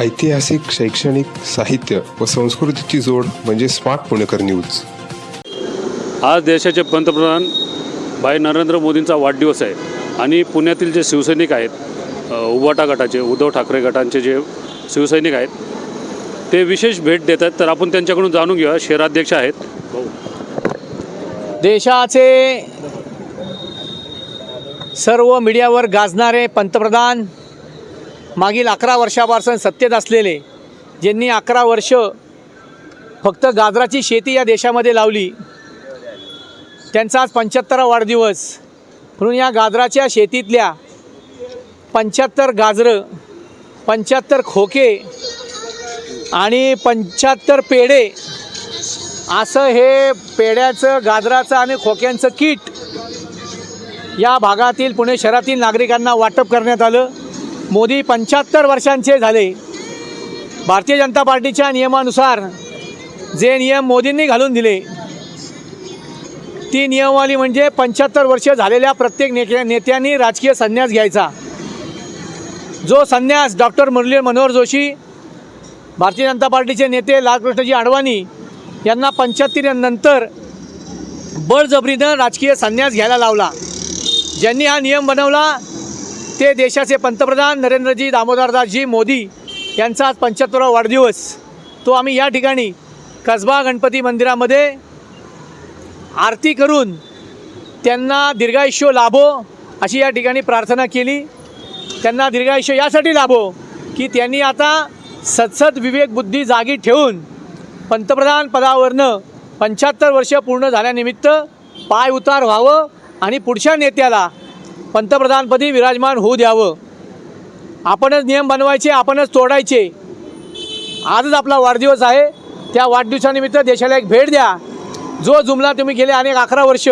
ऐतिहासिक शैक्षणिक साहित्य व संस्कृतीची जोड म्हणजे स्मार्ट पुणेकर न्यूज. आज देशाचे पंतप्रधान भाई नरेंद्र मोदींचा वाढदिवस आहे आणि पुण्यातील जे शिवसैनिक आहेत उबाटा गटाचे उद्धव ठाकरे गटांचे जे शिवसैनिक आहेत ते विशेष भेट देत आहेत. तर आपण त्यांच्याकडून जाणून घेऊया. शहराध्यक्ष आहेत. भाऊ देशाचे सर्व मीडियावर गाजणारे पंतप्रधान मागील अकरा वर्षापासून सत्तेत असलेले ज्यांनी अकरा वर्ष फक्त गाजराची शेती या देशामध्ये लावली त्यांचा आज पंच्याहत्तरा वाढदिवस. म्हणून या गाजराच्या शेतीतल्या पंच्याहत्तर गाजरं पंच्याहत्तर खोके आणि पंच्याहत्तर पेढे असं हे पेढ्याचं गाजराचं आणि खोक्यांचं किट या भागातील पुणे शहरातील नागरिकांना वाटप करण्यात आलं. मोदी पंच्याहत्तर वर्षांचे झाले. भारतीय जनता पार्टीच्या नियमानुसार जे नियम मोदींनी घालून दिले ती नियमवाली म्हणजे पंच्याहत्तर वर्ष झालेल्या प्रत्येक नेत्या नेत्यांनी राजकीय संन्यास घ्यायचा. जो संन्यास डॉक्टर मुरली मनोहर जोशी भारतीय जनता पार्टीचे नेते लालकृष्णजी आडवाणी यांना पंच्याहत्तरीनंतर बळजबरीनं राजकीय संन्यास घ्यायला लावला. ज्यांनी हा नियम बनवला ते देशाचे पंतप्रधान नरेंद्रजी दामोदरदासजी मोदी यांचा आज पंच्याहत्तरावा वाढदिवस. तो आम्ही या ठिकाणी कसबा गणपती मंदिरामध्ये आरती करून त्यांना दीर्घायुष्य लाभो अशी या ठिकाणी प्रार्थना केली. त्यांना दीर्घायुष्य यासाठी लाभो की त्यांनी आता सतसत विवेक बुद्धी जागी ठेवून पंतप्रधान पदावरनं पंच्याहत्तर वर्ष पूर्ण झाल्यानिमित्त पाय उतार व्हावं आणि पुढच्या नेत्याला पंतप्रधानपदी विराजमान होऊ द्यावं. आपणच नियम बनवायचे आपणच तोडायचे. आजच आपला वाढदिवस आहे. त्या वाढदिवसानिमित्त देशाला एक भेट द्या. जो जुमला तुम्ही गेले अनेक अकरा वर्ष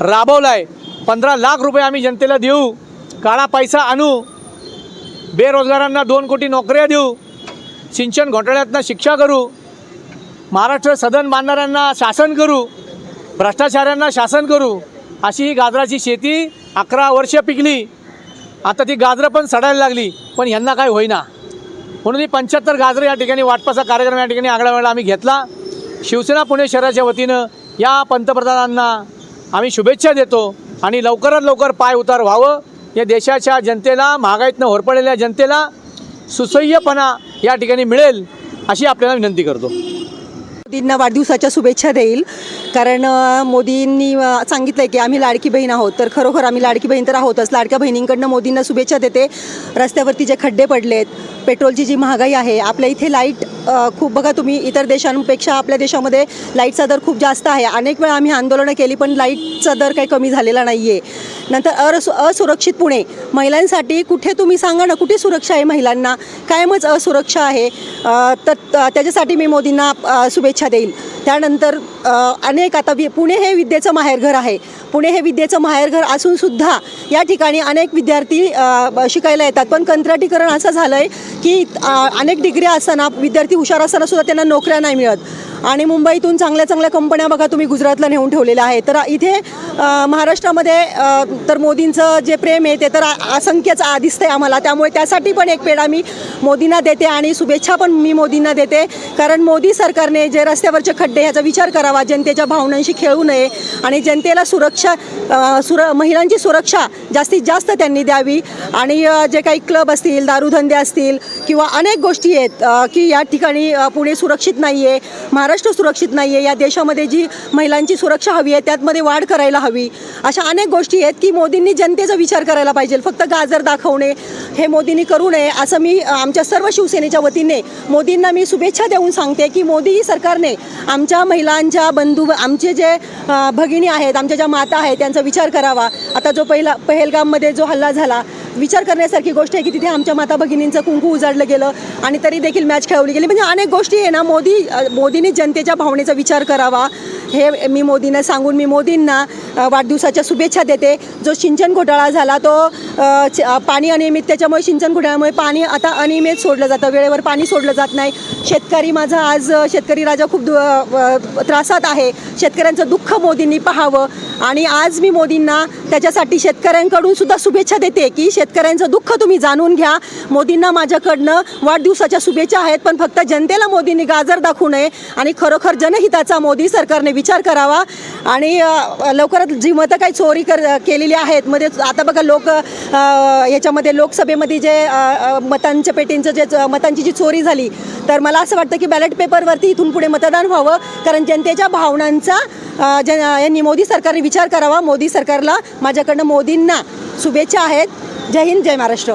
राबवला आहे पंधरा लाख रुपये आम्ही जनतेला देऊ. काळा पैसा आणू. बेरोजगारांना दोन कोटी नोकऱ्या देऊ. सिंचन घोटाळ्यातनं शिक्षा करू. महाराष्ट्र सदन बांधणाऱ्यांना शासन करू. भ्रष्टाचाऱ्यांना शासन करू. अशी ही गाजराची शेती अकरा वर्ष पिकली. आता ती गाजरं पण सडायला लागली पण ह्यांना काय होईना. म्हणून ही पंच्याहत्तर गाजरं या ठिकाणी वाटपाचा कार्यक्रम या ठिकाणी आगळा वेळा आम्ही घेतला. शिवसेना पुणे शहराच्या वतीनं या पंतप्रधानांना आम्ही शुभेच्छा देतो आणि लवकरात लवकर पाय उतार व्हावं. या देशाच्या जनतेला महागाईतनं होरपडलेल्या जनतेला सुसह्यपणा या ठिकाणी मिळेल अशी आपल्याला विनंती करतो. मोदींना वाढदिवसाच्या शुभेच्छा देईल. कारण मोदींनी सांगितलं आहे की आम्ही लाडकी बहीण आहोत. तर खरोखर आम्ही लाडकी बहीण तर आहोतच. लाडक्या बहिणींकडनं मोदींना शुभेच्छा देते. रस्त्यावरती जे खड्डे पडलेत पेट्रोलची जी महागाई आहे आपल्या इथे लाइट खूप बघा तुम्ही इतर देशांपेक्षा आपल्या देशामध्ये लाईटचा दर खूप जास्त आहे. अनेक वेळा आम्ही आंदोलनं केली पण लाईटचा दर काही कमी झालेला नाही आहे नंतर अरसु असुरक्षित पुणे. महिलांसाठी कुठे तुम्ही सांगा ना कुठे सुरक्षा आहे महिलांना? कायमच असुरक्षा आहे. तर त्याच्यासाठी मी मोदींना शुभेच्छा देईल. त्यानंतर अनेक आता वि पुणे हे विद्येचं माहेरघर आहे. पुणे हे विद्येचं माहेरघर असूनसुद्धा या ठिकाणी अनेक विद्यार्थी शिकायला येतात. पण कंत्राटीकरण असं झालं आहे की अनेक डिग्री असताना विद्यार्थी हुशार असताना सुद्धा त्यांना नोकऱ्या नाही मिळत. आणि मुंबईतून चांगल्या चांगल्या कंपन्या बघा तुम्ही गुजरातला नेऊन ठेवलेल्या आहे तर इथे महाराष्ट्रामध्ये तर मोदींचं जे प्रेम आहे ते तर असंख्यच आ- दिसतंय आम्हाला. त्यामुळे त्यासाठी पण एक पेढा मी मोदींना देते आणि शुभेच्छा पण मी मोदींना देते. कारण मोदी सरकारने जे रस्त्यावरचे खड्डे ह्याचा विचार करावा. जनतेच्या भावनांशी खेळू नये आणि जनतेला सुरक्षा सुर महिलांची सुरक्षा जास्तीत जास्त त्यांनी द्यावी. आणि जे काही क्लब असतील दारूधंदे असतील किंवा अनेक गोष्टी आहेत की या ठिकाणी पुणे सुरक्षित नाही आहे महाराष्ट्र सुरक्षित नाही आहे या देशामध्ये जी महिलांची सुरक्षा हवी आहे त्यातमध्ये वाढ करायला हवी. अशा अनेक गोष्टी आहेत की मोदींनी जनतेचा विचार करायला पाहिजे. फक्त गाजर दाखवणे हे मोदींनी करू नये असं मी आमच्या सर्व शिवसेनेच्या वतीने मोदींना मी शुभेच्छा देऊन सांगते की मोदी सरकारने आमच्या महिलांच्या बंधू आमचे जे भगिनी आहेत आमच्या ज्या माता आहेत त्यांचा विचार करावा. आता जो पहिला पहलगाममध्ये जो हल्ला झाला विचार करण्यासारखी गोष्ट आहे की तिथे आमच्या माता भगिनींचं कुंकू उजाडलं गेलं आणि तरी देखील मॅच खेळवली गेली. म्हणजे अनेक गोष्टी आहे ना मोदी मोदींनी जनतेच्या भावनेचा विचार करावा. हे मी मोदींना सांगून मी मोदींना वाढदिवसाच्या शुभेच्छा देते. जो सिंचन घोटाळा झाला तो पाणी अनियमित त्याच्यामुळे सिंचन घोटाळ्यामुळे पाणी आता अनियमित सोडलं जातं. वेळेवर पाणी सोडलं जात नाही. शेतकरी माझा आज शेतकरी राजा खूप दु- त्रासात आहे. शेतकऱ्यांचं दुःख मोदींनी पाहावं. आणि आज मी मोदींना त्याच्यासाठी शेतकऱ्यांकडून सुद्धा शुभेच्छा देते की शेतकऱ्यांचं दुःख तुम्ही जाणून घ्या. मोदींना माझ्याकडनं वाढदिवसाच्या शुभेच्छा आहेत पण फक्त जनतेला मोदींनी गाजर दाखवू नये. आणि खरोखर जनहिताचा मोदी सरकारने विचार विचार करावा. आणि लवकरात जी मतं काही चोरी कर केलेली आहेत मध्ये आता बघा लोक याच्यामध्ये लोकसभेमध्ये जे मतांच्या पेटींचं जे च- मतांची जी चोरी झाली तर मला असं वाटतं की बॅलेट पेपरवरती इथून पुढे मतदान व्हावं. कारण जनतेच्या भावनांचा जन यांनी मोदी सरकारने विचार करावा. मोदी सरकारला माझ्याकडनं मोदींना शुभेच्छा आहेत. जय हिंद जय महाराष्ट्र.